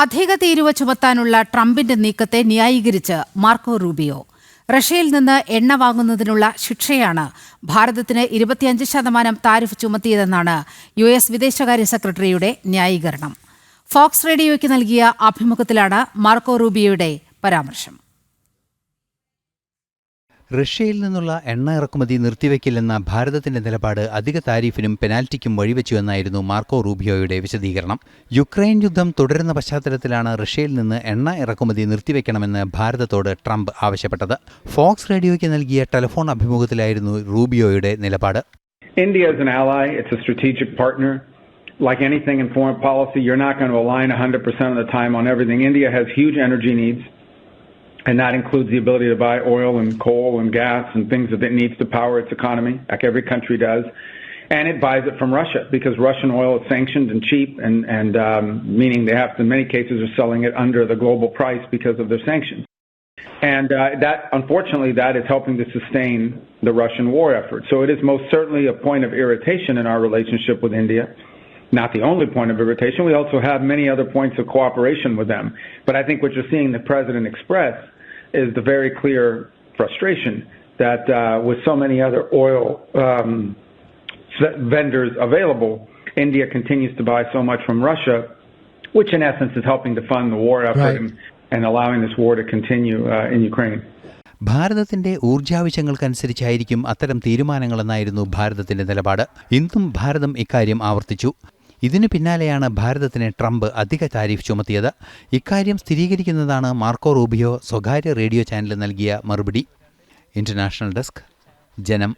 അധിക തീരുവ ചുമത്താനുള്ള ട്രംപിന്റെ നീക്കത്തെ ന്യായീകരിച്ച് മാർക്കോ റൂബിയോ. റഷ്യയിൽ നിന്ന് എണ്ണ വാങ്ങുന്നതിനുള്ള ശിക്ഷയാണ് ഭാരതത്തിന് ഇരുപത്തിയഞ്ച് ശതമാനം താരിഫ് ചുമത്തിയതെന്നാണ് യു എസ് വിദേശകാര്യ സെക്രട്ടറിയുടെ ന്യായീകരണം. ഫോക്സ് റേഡിയോയ്ക്ക് നൽകിയ അഭിമുഖത്തിലാണ് മാർക്കോ റൂബിയോയുടെ പരാമർശം. റഷ്യയിൽ നിന്നുള്ള എണ്ണ ഇറക്കുമതി നിർത്തിവെക്കില്ലെന്ന ഭാരതത്തിന്റെ നിലപാട് അധിക താരിഫിനും പെനാൽറ്റിക്കും വഴിവെച്ചുവെന്നായിരുന്നു മാർക്കോ റൂബിയോയുടെ വിശദീകരണം യുക്രൈൻ യുദ്ധം തുടരുന്ന പശ്ചാത്തലത്തിലാണ് റഷ്യയിൽ നിന്ന് എണ്ണ ഇറക്കുമതി നിർത്തിവെക്കണമെന്ന് ഭാരതത്തോട് ട്രംപ് ആവശ്യപ്പെട്ടത് ഫോക്സ് റേഡിയോയ്ക്ക് നൽകിയ ടെലിഫോൺ അഭിമുഖത്തിലായിരുന്നു റൂബിയോയുടെ നിലപാട് India is an ally. It's a strategic partner. Like anything in foreign policy, you're not going to align 100% of the time on everything. India has huge energy needs, and that includes the ability to buy oil and coal and gas and things that it needs to power its economy, like every country does. And it buys it from Russia because Russian oil is sanctioned and cheap, and, and um, meaning they have, to, in many cases, are selling it under the global price because of their sanctions. And uh, that, unfortunately, that is helping to sustain the Russian war effort. So it is most certainly a point of irritation in our relationship with India. Not the only point of irritation. We also have many other points of cooperation with them. But I think what you're seeing the president express is the very clear frustration that uh, with so many other oil um, vendors available, India continues to buy so much from Russia, which in essence is helping to fund the war effort Right. and, and allowing this war to continue uh, in Ukraine. ഭാരതത്തിന്റെ ഊർജാവശ്യങ്ങൾക്കനുസരിച്ചായിരിക്കും അത്തരം തീരുമാനങ്ങളെന്നായിരുന്നു ഭാരതത്തിന്റെ നിലപാട് ഇന്നും ഭാരതം ഇക്കാര്യം ആവർത്തിച്ചു ഇതിനു പിന്നാലെയാണ് ഭാരതത്തിന് ട്രംപ് അധിക താരിഫ് ചുമത്തിയത്. ഇക്കാര്യം സ്ഥിരീകരിക്കുന്നതാണ് മാർക്കോ റൂബിയോ സ്വകാര്യ റേഡിയോ ചാനലിന് നൽകിയ മറുപടി. ഇന്റർനാഷണൽ ഡെസ്ക് ജനം